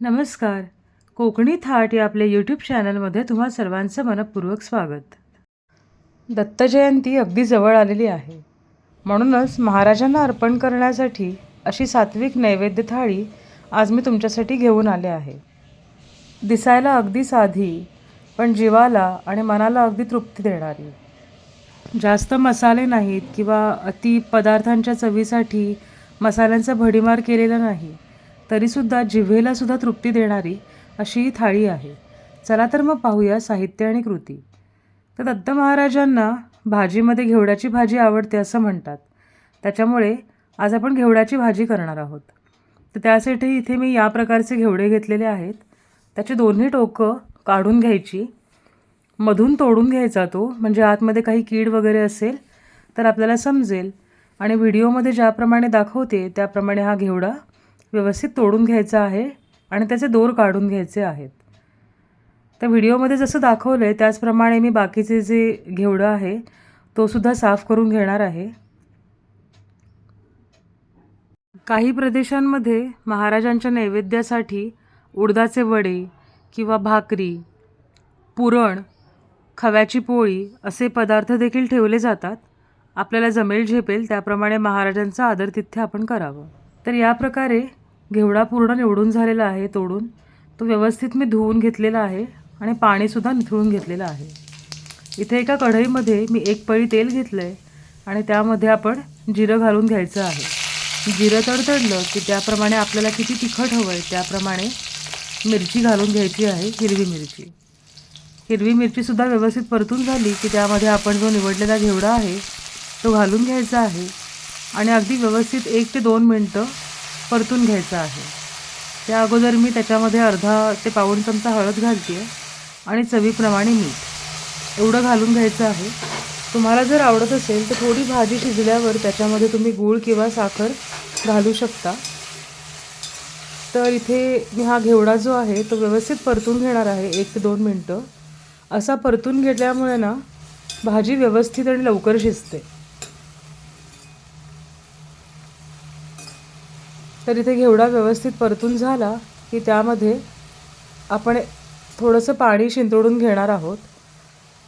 नमस्कार. कोकणी थाट या आपल्या यूट्यूब चॅनलमध्ये तुम्हा सर्वांचं मनपूर्वक स्वागत. दत्तजयंती अगदी जवळ आलेली आहे. म्हणूनच महाराजांना अर्पण करण्यासाठी अशी सात्विक नैवेद्य थाळी आज मी तुमच्यासाठी घेऊन आले आहे. दिसायला अगदी साधी पण जीवाला आणि मनाला अगदी तृप्ती देणारी. जास्त मसाले नाहीत किंवा अति पदार्थांच्या चवीसाठी मसाल्यांचा भडीमार केलेला नाही. तरीसुद्धा जिव्हेलासुद्धा तृप्ती देणारी अशी ही थाळी आहे. चला तर मग पाहूया साहित्य आणि कृती. तर दत्त महाराजांना भाजीमध्ये घेवड्याची भाजी आवडते असं म्हणतात. त्याच्यामुळे आज आपण घेवड्याची भाजी करणार आहोत. तर त्यासाठी इथे मी या प्रकारचे घेवडे घेतलेले आहेत. त्याची दोन्ही टोकं काढून घ्यायची. मधून तोडून घ्यायचा तो म्हणजे आतमध्ये काही कीड वगैरे असेल तर आपल्याला समजेल. आणि व्हिडिओमध्ये ज्याप्रमाणे दाखवते त्याप्रमाणे हा घेवडा व्यवस्थित तोडून घ्यायचा आहे आणि त्याचे दोर काढून घ्यायचे आहेत. त्या व्हिडिओमध्ये जसं दाखवलं आहे त्याचप्रमाणे मी बाकीचे जे घेवडं आहे तो सुद्धा साफ करून घेणार आहे. काही प्रदेशांमध्ये महाराजांच्या नैवेद्यासाठी उडदाचे वडे किंवा भाकरी पुरण खव्याची पोळी असे पदार्थ देखील ठेवले जातात. आपल्याला जमेल झेपेल त्याप्रमाणे महाराजांचा आदर आदरातिथ्य आपण करावं. तर या प्रकारे घेवडा पूर्ण निवडून झालेला आहे तोडून. तो व्यवस्थित मी धुवून घेतलेला आहे आणि पाणीसुद्धा निथळून घेतलेलं आहे. इथे एका कढईमध्ये मी एक पळी तेल घेतलं आहे आणि त्यामध्ये आपण जिरं घालून घ्यायचं आहे. जिरं तडतडलं की त्याप्रमाणे आपल्याला किती तिखट हवं आहे त्याप्रमाणे मिरची घालून घ्यायची आहे हिरवी मिरची. हिरवी मिरचीसुद्धा व्यवस्थित परतून झाली की त्यामध्ये आपण जो निवडलेला घेवडा आहे तो घालून घ्यायचा आहे. आणि अगदी व्यवस्थित एक ते दोन मिनटं परतून घ्यायचा आहे. त्या अगोदर मी त्याच्यामध्ये अर्धा ते पाऊण चमचा हळद घालते आणि चवीप्रमाणे मीठ. एवढं घालून घ्यायचं आहे. तुम्हाला जर आवडत असेल तर थोडी भाजी शिजल्यावर त्याच्यामध्ये तुम्ही गूळ किंवा साखर घालू शकता. तर इथे मी हा घेवडा जो आहे तो व्यवस्थित परतून घेणार आहे एक ते दोन मिनटं. असा परतून घेतल्यामुळे ना भाजी व्यवस्थित आणि लवकर शिजते. तर इथे घेवडा व्यवस्थित परतून झाला की त्यामध्ये आपण थोडंसं पाणी शिंतोडून घेणार आहोत.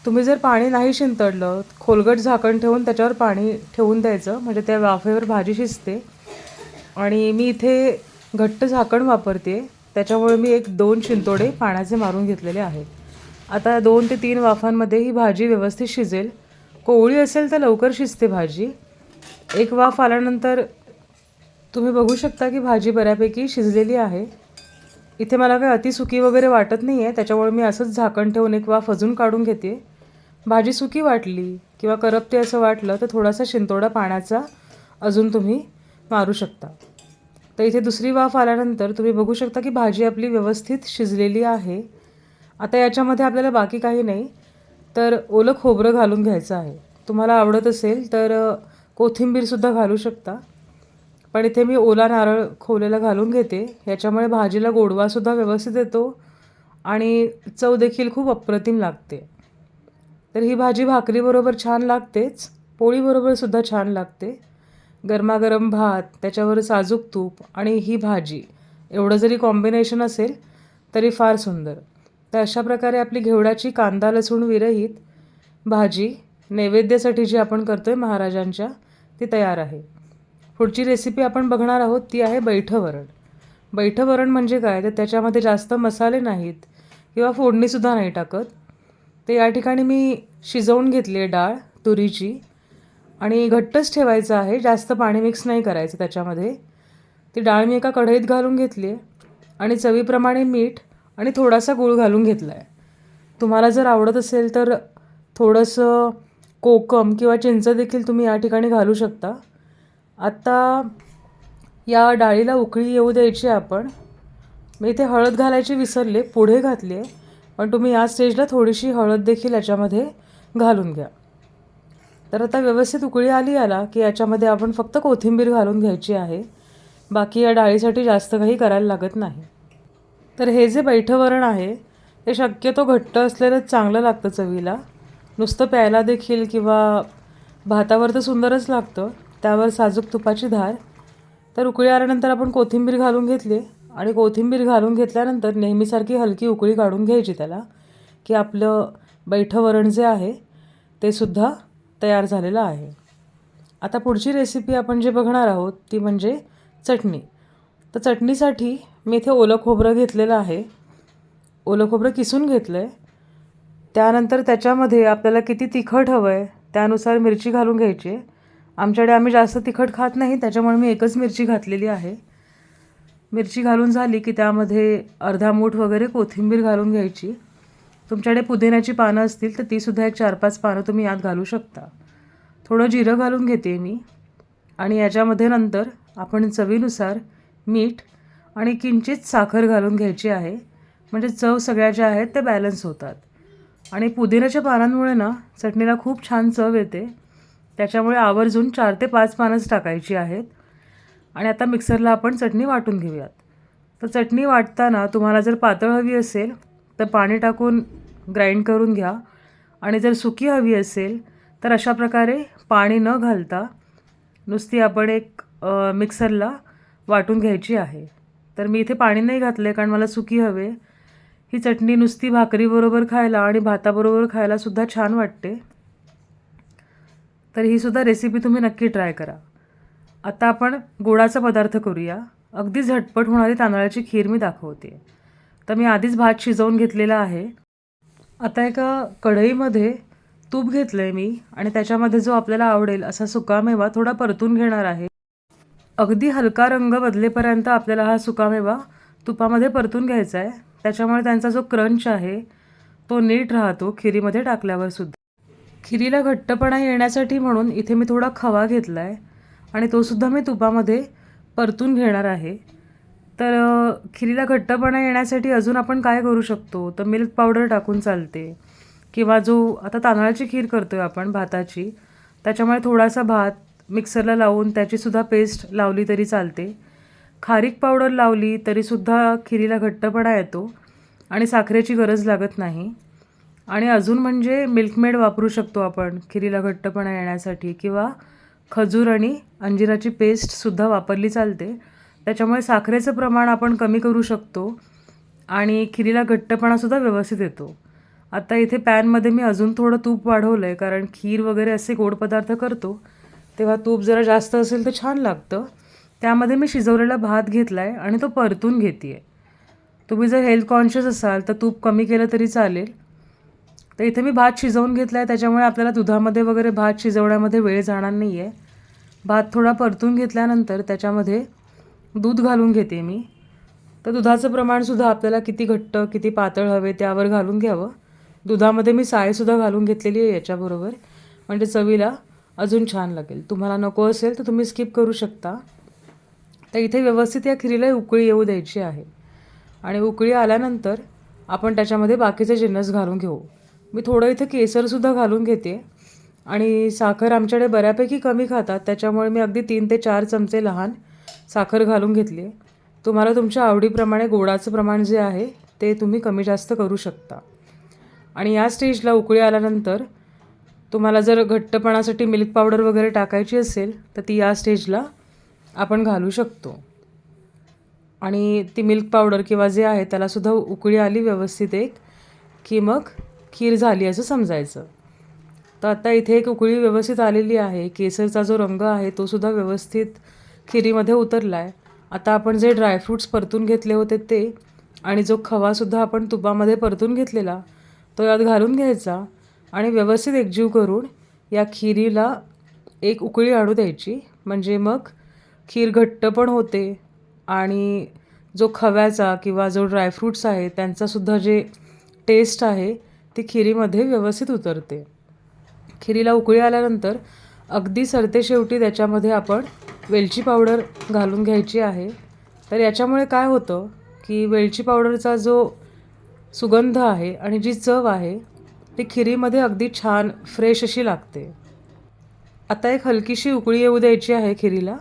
तुम्ही जर पाणी नाही शिंतडलं खोलगट झाकण ठेवून त्याच्यावर पाणी ठेवून द्यायचं म्हणजे त्या वाफेवर भाजी शिजते. आणि मी इथे घट्ट झाकण वापरते. त्याच्यामुळे मी एक दोन शिंतोडे पाण्याचे मारून घेतलेले आहेत. आता दोन ते तीन वाफांमध्ये ही भाजी व्यवस्थित शिजेल. कोवळी असेल तर लवकर शिजते भाजी. एक वाफ आल्यानंतर तुम्ही बघू शकता की भाजी बऱ्यापैकी शिजलेली आहे. इथे मला काही अतिसुकी वगैरे वाटत नाही आहे त्याच्यामुळे मी असंच झाकण ठेवून एक वाफ अजून काढून घेते. भाजी सुकी वाटली किंवा करपते असं वाटलं तर थोडासा शिंतोडा पाण्याचा अजून तुम्ही मारू शकता. तर इथे दुसरी वाफ आल्यानंतर तुम्ही बघू शकता की भाजी आपली व्यवस्थित शिजलेली आहे. आता याच्यामध्ये आपल्याला बाकी काही नाही तर ओलं खोबरं घालून घ्यायचं आहे. तुम्हाला आवडत असेल तर कोथिंबीरसुद्धा घालू शकता. पण इथे मी ओला नारळ खोलेला घालून घेते. याच्यामुळे भाजीला गोडवासुद्धा व्यवस्थित येतो आणि चव देखील खूप अप्रतिम लागते. तर ही भाजी भाकरीबरोबर छान लागतेच. पोळीबरोबरसुद्धा छान लागते. गरमागरम भात त्याच्यावर साजूक तूप आणि ही भाजी. एवढं जरी कॉम्बिनेशन असेल तरी फार सुंदर. तर अशा प्रकारे आपली घेवडाची कांदा लसूण विरहित भाजी नैवेद्यासाठी जी आपण करतो आहे महाराजांच्या ती तयार आहे. पुढची रेसिपी आपण बघणार आहोत ती आहे बैठं वरण बैठं वरण म्हणजे काय? तर त्याच्यामध्ये जास्त मसाले नाहीत किंवा फोडणीसुद्धा नाही टाकत. ते या ठिकाणी मी शिजवून घेतली आहे डाळ तुरीची. आणि घट्टच ठेवायचं आहे जास्त पाणी मिक्स नाही करायचं त्याच्यामध्ये. ती डाळ मी एका कढईत घालून घेतली आहे. आणि चवीप्रमाणे मीठ आणि थोडासा गूळ घालून घेतला आहे तुम्हाला जर आवडत असेल तर थोडंसं कोकम किंवा चिंच देखील तुम्ही या ठिकाणी घालू शकता. आत्ता या डाळीला उकळी येऊ द्यायची आपण. मी इथे हळद घालायची विसरले पुढे घातली आहे. पण तुम्ही या स्टेजला थोडीशी हळद देखील याच्यामध्ये घालून घ्या. तर आता व्यवस्थित उकळी आली आला की याच्यामध्ये आपण फक्त कोथिंबीर घालून घ्यायची आहे. बाकी या डाळीसाठी जास्त काही करायला लागत नाही. तर हे जे बैठं वरण आहे ते शक्यतो घट्ट असलेलंच चांगलं लागतं चवीला. नुसतं प्यायला देखील किंवा भातावर तर सुंदरच लागतं. त्यावर साजूक तुपाची धार. तर उकळी आल्यानंतर आपण कोथिंबीर घालून घेतली. आणि कोथिंबीर घालून घेतल्यानंतर नेहमीसारखी हलकी उकळी काढून घ्यायची त्याला की आपलं बैठं वरण जे आहे ते सुद्धा तयार झालेलं आहे. आता पुढची रेसिपी आपण जे बघणार आहोत ती म्हणजे चटणी. तर चटणीसाठी मी इथे ओलं खोबरं घेतलेलं आहे. ओलं खोबरं किसून घेतलं आहे त्यानंतर त्याच्यामध्ये आपल्याला किती तिखट हवं आहे त्यानुसार मिरची घालून घ्यायची. आहे आमच्याकडे आम्ही जास्त तिखट खात नाही त्याच्यामुळे मी एकच मिरची घातलेली आहे. मिरची घालून झाली की त्यामध्ये अर्धा मूठ वगैरे कोथिंबीर घालून घ्यायची. तुमच्याकडे पुदिन्याची पानं असतील तर तीसुद्धा एक चार पाच पानं तुम्ही यात घालू शकता. थोडं जिरं घालून घेते मी आणि याच्यामध्ये नंतर आपण चवीनुसार मीठ आणि किंचित साखर घालून घ्यायची आहे. म्हणजे चव सगळ्या ज्या आहेत त्या बॅलन्स होतात. आणि पुदिन्याच्या पानांमुळे ना चटणीला खूप छान चव येते. त्याच्यामुळे आवर्जून चार ते पाच पानंच टाकायची आहेत. आणि आता मिक्सरला आपण चटणी वाटून घेऊयात. तर चटणी वाटताना तुम्हाला जर पातळ हवी असेल तर पाणी टाकून ग्राइंड करून घ्या. आणि जर सुकी हवी असेल तर अशा प्रकारे पाणी न घालता नुसती आपण एक मिक्सरला वाटून घ्यायची आहे. तर मी इथे पाणी नाही घातलं आहे कारण मला सुकी हवे. ही चटणी नुसती भाकरीबरोबर खायला आणि भाताबरोबर खायलासुद्धा छान वाटते. तर ही सुद्धा रेसिपी तुम्ही नक्की ट्राय करा. आता आपण गोडाचा पदार्थ करूया. अगदी झटपट होणारी तांदळाची खीर मी दाखवते. तर मी आधीच भात शिजवून घेतलेला आहे. आता एका कढईमध्ये तूप घेतलं आहे मी आणि त्याच्यामध्ये जो आपल्याला आवडेल असा सुकामेवा थोडा परतून घेणार आहे. अगदी हलका रंग बदलेपर्यंत आपल्याला हा सुकामेवा तुपामध्ये परतून घ्यायचा आहे त्याच्यामुळे त्यांचा जो क्रंच आहे तो नीट राहतो खिरीमध्ये टाकल्यावर सुद्धा. खिरीला घट्टपणा येण्यासाठी म्हणून इथे मी थोडा खवा घेतला आहे आणि तोसुद्धा मी तुपामध्ये परतून घेणार आहे. तर खिरीला घट्टपणा येण्यासाठी अजून आपण काय करू शकतो? तर मिल्क पावडर टाकून चालते. किंवा जो आता तांदळाची खीर करतो आहे आपण भाताची त्याच्यामुळे थोडासा भात मिक्सरला लावून त्याचीसुद्धा पेस्ट लावली तरी चालते. खारीक पावडर लावली तरीसुद्धा खिरीला घट्टपणा येतो. आणि साखरेची गरज लागत नाही. आणि अजून म्हणजे मिल्कमेड वापरू शकतो आपण खिरीला घट्टपणा येण्यासाठी किंवा खजूर आणि अंजिराची पेस्टसुद्धा वापरली चालते. त्याच्यामुळे साखरेचं प्रमाण आपण कमी करू शकतो आणि खिरीला घट्टपणासुद्धा व्यवस्थित येतो. आता इथे पॅनमध्ये मी अजून थोडं तूप वाढवलं आहे कारण खीर वगैरे असे गोड पदार्थ करतो. तेव्हा तूप जरा जास्त असेल तर छान लागतं. त्यामध्ये मी शिजवलेला भात घेतला आहे आणि तो परतून घेते आहे तुम्ही जर हेल्थ कॉन्शियस असाल तर तूप कमी केलं तरी चालेल. तर इथे मी भात शिजवून घेतला आहे त्याच्यामुळे आपल्याला दुधामध्ये वगैरे भात शिजवण्यामध्ये वेळ जाणार नाही आहे भात थोडा परतून घेतल्यानंतर त्याच्यामध्ये दूध घालून घेते मी. तर दुधाचं प्रमाणसुद्धा आपल्याला किती घट्ट किती पातळ हवे त्यावर घालून घ्यावं. दुधामध्ये मी सायसुद्धा घालून घेतलेली आहे याच्याबरोबर. म्हणजे चवीला अजून छान लागेल. तुम्हाला नको असेल तर तुम्ही स्किप करू शकता. तर इथे व्यवस्थित या खिरीला उकळी येऊ द्यायची आहे. आणि उकळी आल्यानंतर आपण त्याच्यामध्ये बाकीचे जिन्नस घालून घेऊ. मी थोडं इथं केसरसुद्धा घालून घेते. आणि साखर आमच्याकडे बऱ्यापैकी कमी खातात त्याच्यामुळे मी अगदी तीन ते चार चमचे लहान साखर घालून घेतली. आहे तुम्हाला तुमच्या आवडीप्रमाणे गोडाचं प्रमाण जे आहे ते तुम्ही कमी जास्त करू शकता. आणि या स्टेजला उकळी आल्यानंतर तुम्हाला जर घट्टपणासाठी मिल्क पावडर वगैरे टाकायची असेल तर ती या स्टेजला आपण घालू शकतो. आणि ती मिल्क पावडर किंवा जे आहे त्यालासुद्धा उकळी आली व्यवस्थित एक की मग खीर झाली असं समजायचं. तर आता इथे एक उकळी व्यवस्थित आलेली आहे. केसरचा जो रंग आहे तो सुद्धा व्यवस्थित खिरीमध्ये उतरला आहे आता आपण जे ड्रायफ्रूट्स परतून घेतले होते ते आणि जो खवासुद्धा आपण तुपामध्ये परतून घेतलेला तो यात घालून घ्यायचा आणि व्यवस्थित एकजीव करून या खिरीला एक उकळी आणू द्यायची. म्हणजे मग खीर घट्ट पण होते आणि जो खव्याचा किंवा जो ड्रायफ्रूट्स आहे त्यांचासुद्धा जे टेस्ट आहे ती खिरीमध्ये व्यवस्थित उतरते. खिरीला उकळी आल्यानंतर अगदी सरते शेवटी त्याच्यामध्ये आपण वेलची पावडर घालून घ्यायची आहे. तर याच्यामुळे काय होतं की वेलची पावडरचा जो सुगंध आहे आणि जी चव आहे ती खिरीमध्ये अगदी छान फ्रेश अशी लागते. आता एक हलकीशी उकळी येऊ द्यायची आहे खिरीला.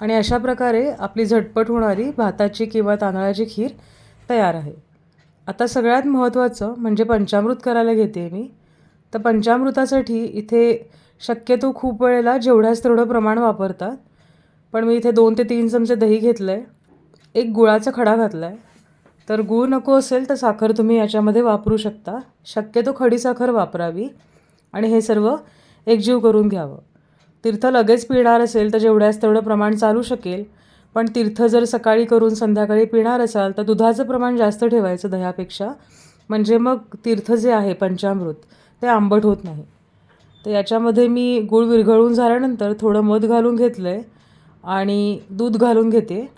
आणि अशा प्रकारे आपली झटपट होणारी भाताची किंवा तांदळाची खीर तयार आहे. आता सगळ्यात महत्त्वाचं म्हणजे पंचामृत करायला घेते मी. तर पंचामृतासाठी इथे शक्यतो खूप वेळेला जेवढ्याच तेवढं प्रमाण वापरतात. पण मी इथे दोन ते तीन चमचे दही घेतलं आहे एक गुळाचा खडा घातला आहे तर गूळ नको असेल तर साखर तुम्ही याच्यामध्ये वापरू शकता. शक्यतो खडीसाखर वापरावी. आणि हे सर्व एकजीव करून घ्यावं. तीर्थ लगेच पिणार असेल तर जेवढ्यास तेवढं प्रमाण चालू शकेल. पण तीर्थ जर सकाळी करून संध्याकाळी पिणार असाल तर दुधाचं प्रमाण जास्त ठेवायचं दह्यापेक्षा. म्हणजे मग तीर्थ जे आहे पंचामृत ते आंबट होत नाही. तर याच्यामध्ये मी गूळ विरघळून झाल्यानंतर थोडं मध घालून घेतलं आहे आणि दूध घालून घेते.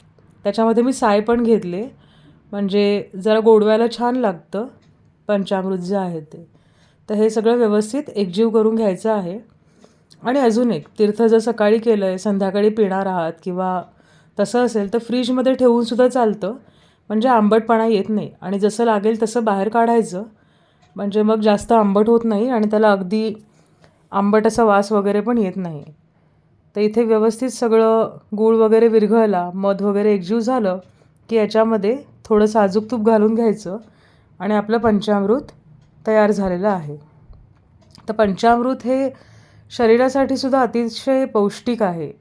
त्याच्यामध्ये मी साय पण घेतले. म्हणजे जरा गोडव्याला छान लागतं पंचामृत जे आहे ते. तर हे सगळं व्यवस्थित एकजीव करून घ्यायचं आहे. आणि अजून एक तीर्थ जर सकाळी केलं आहे संध्याकाळी पिणार आहात किंवा तसं असेल तर फ्रीजमध्ये ठेवूनसुद्धा चालतं. म्हणजे आंबटपणा येत नाही. आणि जसं लागेल तसं बाहेर काढायचं. म्हणजे मग जास्त आंबट होत नाही आणि त्याला अगदी आंबट असा वास वगैरे पण येत नाही. तर इथे व्यवस्थित सगळं गूळ वगैरे विरघळला मध वगैरे एकजीव झालं की याच्यामध्ये थोडं साजूक तूप घालून घ्यायचं आणि आपलं पंचामृत तयार झालेलं आहे. तर पंचामृत हे शरीरासाठी सुद्धा अतिशय पौष्टिक आहे.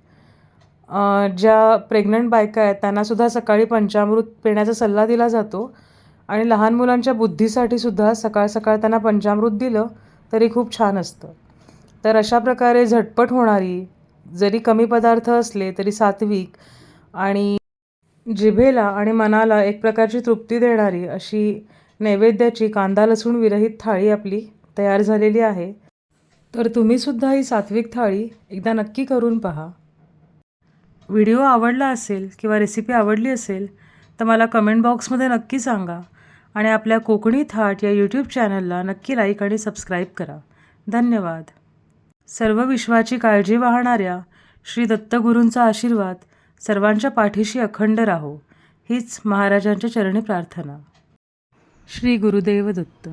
ज्या प्रेग्नंट बायका आहेत त्यांनासुद्धा सकाळी पंचामृत पिण्याचा सल्ला दिला जातो. आणि लहान मुलांच्या बुद्धीसाठी सुद्धा सकाळ सकाळ त्यांना पंचामृत दिलं तरी खूप छान असतं. तर अशा प्रकारे झटपट होणारी जरी कमी पदार्थ असले तरी सात्विक आणि जिभेला आणि मनाला एक प्रकारची तृप्ती देणारी अशी नैवेद्याची कांदा लसूण विरहित थाळी आपली तयार झालेली आहे. तर तुम्हीसुद्धा ही सात्विक थाळी एकदा नक्की करून पहा. व्हिडिओ आवडला असेल किंवा रेसिपी आवडली असेल तर मला कमेंट बॉक्समध्ये नक्की सांगा आणि आपल्या कोकणी थाट या यूट्यूब चॅनलला नक्की लाईक आणि सबस्क्राईब करा. धन्यवाद. सर्व विश्वाची काळजी वाहणाऱ्या श्री दत्तगुरूंचा आशीर्वाद सर्वांच्या पाठीशी अखंड राहो. हीच महाराजांच्या चरणी प्रार्थना. श्री गुरुदेव दत्त.